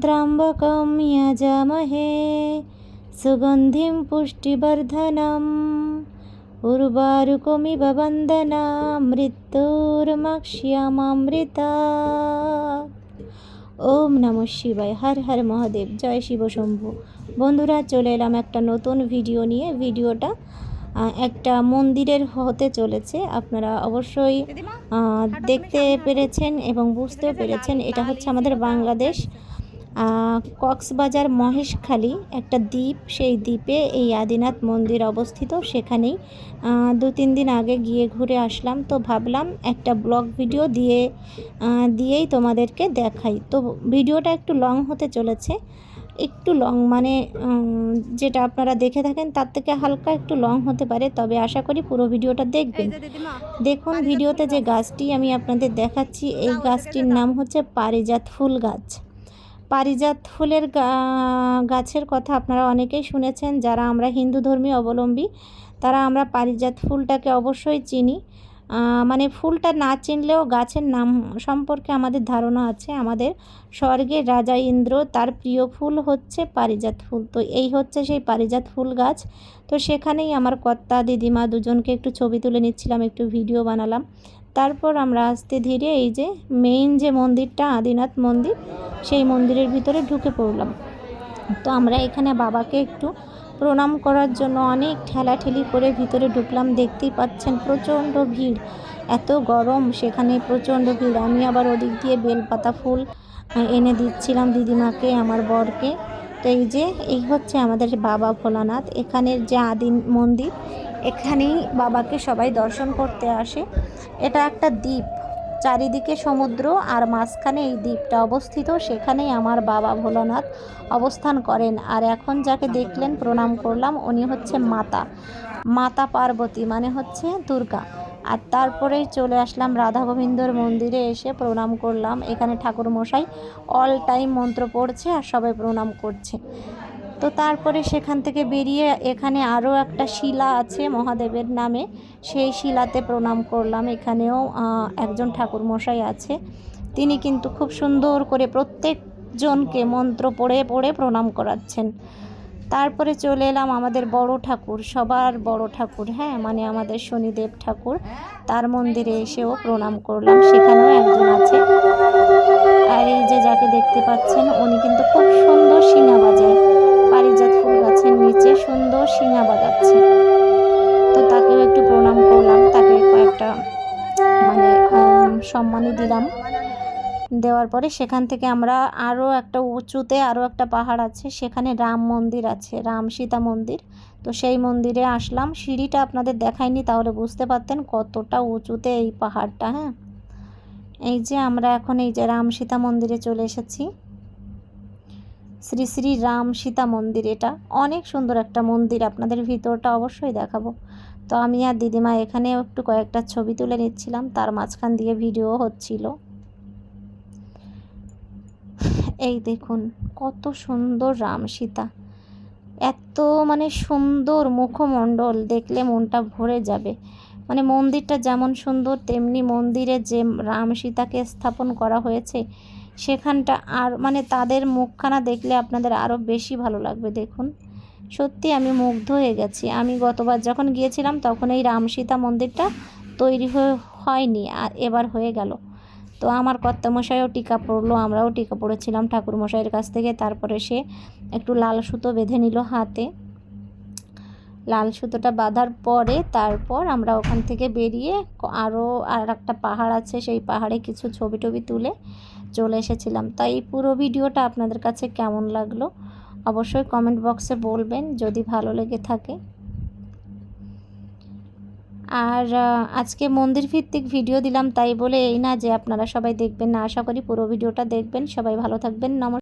त्र्यम्बकं यजामहे सुगन्धिं पुष्टिवर्धनम् उर्वारुकमिव वन्दना মৃত্যুর্মাক্ষ্যামামৃতা ওম নম শিবায় হর হর মহাদেব জয় শিব শম্ভু বন্ধুরা চলে এলাম একটা নতুন ভিডিও নিয়ে ভিডিওটা আহ, একটা মন্দিরের হতে চলেছে আপনারা অবশ্যই আহ, দেখতে পেরেছেন এবং বুঝতেও পেরেছেন এটা হচ্ছে আমাদের বাংলাদেশ আহ, কক্সবাজার মহেশখালী একটা দ্বীপ সেই দ্বীপে এই আদিনাথ মন্দির অবস্থিত। সেখানেই দু তিন দিন আগে গিয়ে ঘুরে আসলাম। তো ভাবলাম একটা ব্লগ ভিডিও দিয়ে দিয়েই তোমাদেরকে দেখাই। তো ভিডিওটা একটু লং হতে চলেছে। একটু লং মানে যেটা আপনারা দেখে থাকেন তার থেকে হালকা একটু লং হতে পারে। তবে আশা করি পুরো ভিডিওটা দেখবেন। দেখুন ভিডিওতে যে গাছটি আমি আপনাদের দেখাচ্ছি এই গাছটির নাম হচ্ছে পারিজাত ফুল গাছ। পারিজাত ফুলের গাছের কথা আপনারা অনেকেই শুনেছেন, যারা আমরা হিন্দু ধর্মী অবলম্বী, তারা আমরা পারিজাত ফুলটাকে অবশ্যই চিনি। মানে ফুলটা না চিনলেও গাছের নাম সম্পর্কে আমাদের ধারণা আছে। আমাদের স্বর্গের রাজা ইন্দ্র তার প্রিয় ফুল হচ্ছে পারিজাত ফুল। তো এই হচ্ছে সেই পারিজাত ফুল গাছ। তো সেখানেই আমার কর্তা, দিদিমা দুজনকে একটু ছবি তুলে নিচ্ছিলাম, একটু ভিডিও বানালাম। তারপর আমরা আস্তে ধীরে এই যে মেইন যে মন্দিরটা, আদিনাথ মন্দির, সেই মন্দিরের ভিতরে ঢুকে পড়লাম। তো আমরা এখানে বাবাকে একটু প্রণাম করার জন্য অনেক ঠেলাঠেলি করে ভিতরে ঢুকলাম। দেখতেই পাচ্ছেন প্রচণ্ড ভিড়। এত গরম সেখানে, প্রচণ্ড ভিড়। আমি আবার ওদিক দিয়ে বেলপাতা ফুল এনে দিচ্ছিলাম দিদিমাকে, আমার বরকে। তো এই যে, এই হচ্ছে আমাদের বাবা ভোলানাথ। এখানের যে আদি মন্দির, এখানেই বাবাকে সবাই দর্শন করতে আসে। এটা একটা দ্বীপ। চারিদিকে সমুদ্র আর মাঝখানে এই দ্বীপটা অবস্থিত, সেখানেই আমার বাবা ভোলানাথ অবস্থান করেন। আর এখন যাকে দেখলেন, প্রণাম করলাম, উনি হচ্ছে মাতা। মাতা পার্বতী মানে হচ্ছে দুর্গা। আর তারপরেই চলে আসলাম রাধা গোবিন্দর মন্দিরে এসে প্রণাম করলাম। এখানে ঠাকুর মশাই অল টাইম মন্ত্র পড়ছে আর সবাই প্রণাম করছে। তো তারপরে সেখান থেকে বেরিয়ে এখানে আরও একটা শিলা আছে মহাদেবের নামে। সেই শিলাতে প্রণাম করলাম। এখানেও একজন ঠাকুর মশাই আছে। তিনি কিন্তু খুব সুন্দর করে প্রত্যেকজনকে মন্ত্র পড়ে পড়ে প্রণাম করাচ্ছেন। তারপরে চলে এলাম আমাদের বড় ঠাকুর, সবার বড় ঠাকুর হ্যাঁ? মানে আমাদের শনিদেব ঠাকুর। তার মন্দিরে এসেও প্রণাম করলাম। সেখানেও একজন আছে। আর এই যে যাকে দেখতে পাচ্ছেন, উনি কিন্তু খুব সুন্দর শিঙা বাজায় ফুল গাছের নিচে সুন্দর শিঙা বাজাচ্ছে। তো তাকেও একটু প্রণাম করলাম, তাকে কয়েকটা মানে সম্মানই দিলাম। দেওয়ার পরে সেখান থেকে আমরা আরও একটা উঁচুতে আরও একটা পাহাড় আছে, সেখানে রাম মন্দির আছে, রাম সীতা মন্দির। তো সেই মন্দিরে আসলাম। সিঁড়িটা আপনাদের দেখায়নি তাহলে বুঝতে পারতেন কতটা উঁচুতে এই পাহাড়টা হ্যাঁ? এই যে আমরা এখন এই যে রাম সীতা মন্দিরে চলে এসেছি। শ্রী শ্রী রাম সীতা মন্দির এটা। অনেক সুন্দর একটা মন্দির, আপনাদের ভিতরটা অবশ্যই দেখাবো। তো আমি আর দিদিমা এখানে একটু কয়েকটা ছবি তুলে নিচ্ছিলাম, তার মাঝখান দিয়ে ভিডিও হচ্ছিল। এই দেখুন, কত সুন্দর রাম সীতা। এত মানে সুন্দর মুখমণ্ডল, দেখলে মনটা ভরে যাবে। মানে মন্দিরটা যেমন সুন্দর, তেমনি মন্দিরে যে রাম সীতাকে স্থাপন করা হয়েছে সেখানটা আর মানে তাদের মুখখানা দেখলে আপনাদের আরও বেশি ভালো লাগবে, দেখুন। সত্যি আমি মুগ্ধ হয়ে গেছি। আমি গতবার যখন গিয়েছিলাম তখন এই রাম সীতা মন্দিরটা তৈরি হয়ে হয়নি, আর এবার হয়ে গেল। তো আমার কর্তামশাইও টিকা পড়ল, আমরাও টিকা পড়েছিলাম ঠাকুরমশাইয়ের কাছ থেকে। তারপরে সে একটু লাল সুতো বেঁধে নিল হাতে। লাল সুতোটা বাঁধার পরে তারপর আমরা ওখান থেকে বেরিয়ে আরও আর একটা পাহাড় আছে, সেই পাহাড়ে কিছু ছবি টবি তুলে চলে এসেছিলাম। তাই এই পুরো ভিডিওটা আপনাদের কাছে কেমন লাগল অবশ্যই কমেন্ট বক্সে বলবেন, যদি ভালো লেগে থাকে। আর আজকে মন্দির ভিত্তিক ভিডিও দিলাম তাই বলে এই না যে আপনারা সবাই দেখবেন না। আশা করি পুরো ভিডিওটা দেখবেন। সবাই ভালো থাকবেন। নমস্কার